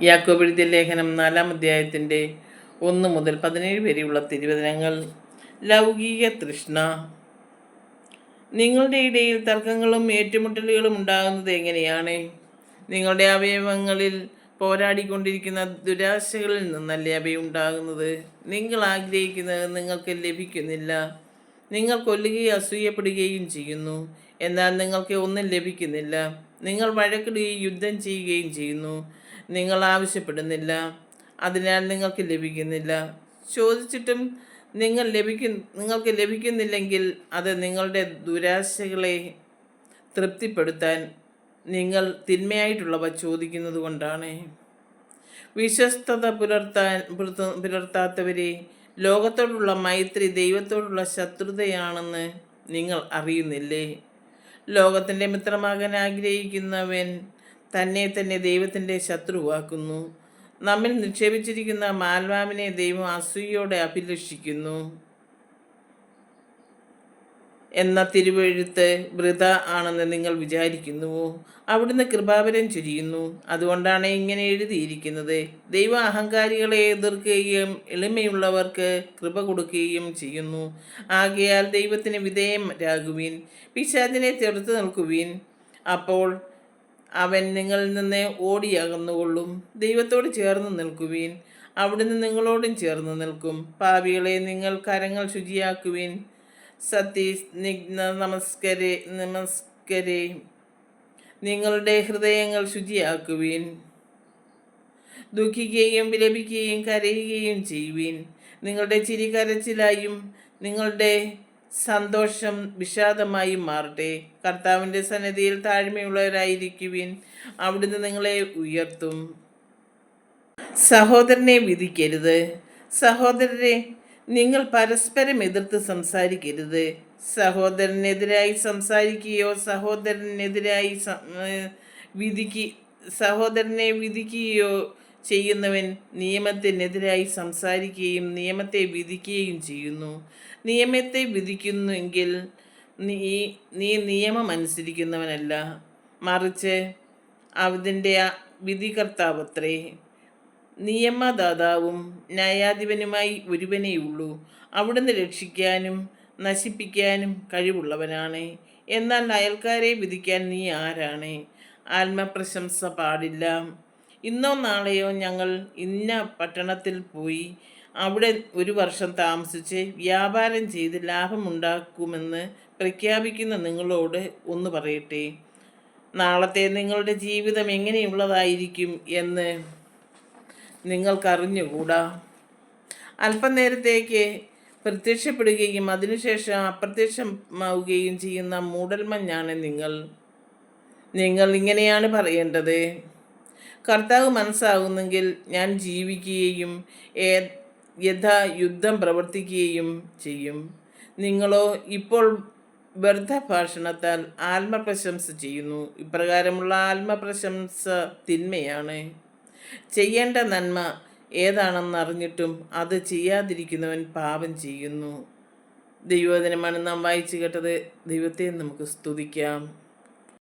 യാക്കോബെഴുതിയ ലേഖനം നാലാം അധ്യായത്തിന്റെ ഒന്ന് മുതൽ പതിനേഴ് വരെയുള്ള തിരുവചനങ്ങൾ. ലൗകിക തൃഷ്ണ. നിങ്ങളുടെ ഇടയിൽ തർക്കങ്ങളും ഏറ്റുമുട്ടലുകളും ഉണ്ടാകുന്നത് എങ്ങനെയാണ്? നിങ്ങളുടെ അവയവങ്ങളിൽ പോരാടിക്കൊണ്ടിരിക്കുന്ന ദുരാശകളിൽ നിന്നല്ലേ അവയുണ്ടാകുന്നത് നിങ്ങൾ ആഗ്രഹിക്കുന്നത് നിങ്ങൾക്ക് ലഭിക്കുന്നില്ല. നിങ്ങൾ കൊല്ലുകയും അസൂയപ്പെടുകയും ചെയ്യുന്നു. എന്നാൽ നിങ്ങൾക്ക് ഒന്നും ലഭിക്കുന്നില്ല. നിങ്ങൾ വഴക്കിടുകയും യുദ്ധം ചെയ്യുകയും ചെയ്യുന്നു. നിങ്ങൾ ആവശ്യപ്പെടുന്നില്ല അതിനാൽ നിങ്ങൾക്ക് ലഭിക്കുന്നില്ല. ചോദിച്ചിട്ടും നിങ്ങൾ ലഭിക്കു നിങ്ങൾക്ക് ലഭിക്കുന്നില്ലെങ്കിൽ അത് നിങ്ങളുടെ ദുരാശകളെ തൃപ്തിപ്പെടുത്താൻ നിങ്ങൾ തിന്മയായിട്ടുള്ളവ ചോദിക്കുന്നത് കൊണ്ടാണ്. വിശ്വസ്തത പുലർത്താൻ പുലർത്ത- പുലർത്താത്തവരെ ലോകത്തോടുള്ള മൈത്രി ദൈവത്തോടുള്ള ശത്രുതയാണെന്ന് നിങ്ങൾ അറിയുന്നില്ലേ? ലോകത്തിന്റെ മിത്രമാകാൻ ആഗ്രഹിക്കുന്നവൻ തന്നെ തന്നെ ദൈവത്തിന്റെ ശത്രുവാക്കുന്നു നമ്മിൽ നിക്ഷേപിച്ചിരിക്കുന്ന മാൽവാമിനെ ദൈവം അസൂയോടെ അഭിലഷിക്കുന്നു. എന്ന തിരുവെഴുത്ത് വൃത ആണെന്ന് നിങ്ങൾ വിചാരിക്കുന്നുവോ? അവിടുന്ന് കൃപാപരം ചൊരിയുന്നു. അതുകൊണ്ടാണ് ഇങ്ങനെ എഴുതിയിരിക്കുന്നത്. ദൈവ അഹങ്കാരികളെ എതിർക്കുകയും എളിമയുള്ളവർക്ക് കൃപ കൊടുക്കുകയും ചെയ്യുന്നു. ആകയാൽ ദൈവത്തിന് വിധേയം വിധേയരാകുവിൻ. പിശാചിനെ ചെറുത്ത് നിൽക്കുവിൻ. അപ്പോൾ അവൻ നിങ്ങളിൽ നിന്ന് ഓടിയകന്നുകൊള്ളും ദൈവത്തോട് ചേർന്ന് നിൽക്കുവീൻ. അവിടുന്ന് നിങ്ങളോടും ചേർന്ന് നിൽക്കും. പാവികളെ നിങ്ങൾ കരങ്ങൾ ശുചിയാക്കുവിൻ. നിഗ്ന നമസ്കരേ നമസ്കരേ. നിങ്ങളുടെ ഹൃദയങ്ങൾ ശുചിയാക്കുവിൻ. ദുഃഖിക്കുകയും വിലപിക്കുകയും കരയുകയും ചെയ്യുവിൻ. നിങ്ങളുടെ ചിരി കരച്ചിലായും നിങ്ങളുടെ സന്തോഷം വിഷാദമായി മാറട്ടെ. കർത്താവിന്റെ സന്നിധിയിൽ താഴ്മയുള്ളവരായിരിക്കുവിൻ. അവിടുന്ന് നിങ്ങളെ ഉയർത്തും. സഹോദരനെ വിധിക്കരുത്. സഹോദരരെ നിങ്ങൾ പരസ്പരം എതിർത്ത് സംസാരിക്കരുത്. സഹോദരനെതിരായി സംസാരിക്കുകയോ സഹോദരനെതിരായി വിധിക്ക് സഹോദരനെ വിധിക്കുകയോ ചെയ്യുന്നവൻ നിയമത്തിനെതിരായി സംസാരിക്കുകയും നിയമത്തെ വിധിക്കുകയും ചെയ്യുന്നു. നിയമത്തെ വിധിക്കുന്നുവെങ്കിൽ നീ നീ നിയമം അനുസരിക്കുന്നവനല്ല. മറിച്ച് അതിന്റെ വിധികർത്താവത്രേ നിയമദാതാവും ന്യായാധിപനുമായി ഒരുവനേയുള്ളൂ. അവിടുന്ന് രക്ഷിക്കാനും നശിപ്പിക്കാനും കഴിവുള്ളവനാണ്. എന്നാൽ അയൽക്കാരെ വിധിക്കാൻ നീ ആരാണ്? ആത്മപ്രശംസ പാടില്ല. ഇന്നോ നാളെയോ ഞങ്ങൾ ഇന്ന പട്ടണത്തിൽ പോയി അവിടെ ഒരു വർഷം താമസിച്ച് വ്യാപാരം ചെയ്ത് ലാഭമുണ്ടാക്കുമെന്ന് പ്രഖ്യാപിക്കുന്ന നിങ്ങളോട് ഒന്ന് പറയട്ടെ? നാളത്തെ നിങ്ങളുടെ ജീവിതം എങ്ങനെയുള്ളതായിരിക്കും എന്ന് നിങ്ങൾക്കറിഞ്ഞുകൂടാ? അല്പനേരത്തേക്ക് പ്രത്യക്ഷപ്പെടുകയും അതിനുശേഷം അപ്രത്യക്ഷമാവുകയും ചെയ്യുന്ന മൂടൽമഞ്ഞാണ് നിങ്ങൾ. നിങ്ങൾ ഇങ്ങനെയാണ് പറയേണ്ടത്. കർത്താവ് മനസ്സാകുന്നെങ്കിൽ ഞാൻ ജീവിക്കുകയും യഥാ യുദ്ധം പ്രവർത്തിക്കുകയും ചെയ്യും. നിങ്ങളോ ഇപ്പോൾ വ്യർത്ഥ ഭാഷണത്താൽ ആത്മപ്രശംസ ചെയ്യുന്നു. ഇപ്രകാരമുള്ള ആത്മപ്രശംസ തിന്മയാണ് ചെയ്യേണ്ട നന്മ ഏതാണെന്ന് അറിഞ്ഞിട്ടും അത് ചെയ്യാതിരിക്കുന്നവൻ പാപം ചെയ്യുന്നു. ദൈവദിനമാണ് നാം വായിച്ചു കേട്ടത്. ദൈവത്തെ നമുക്ക് സ്തുതിക്കാം.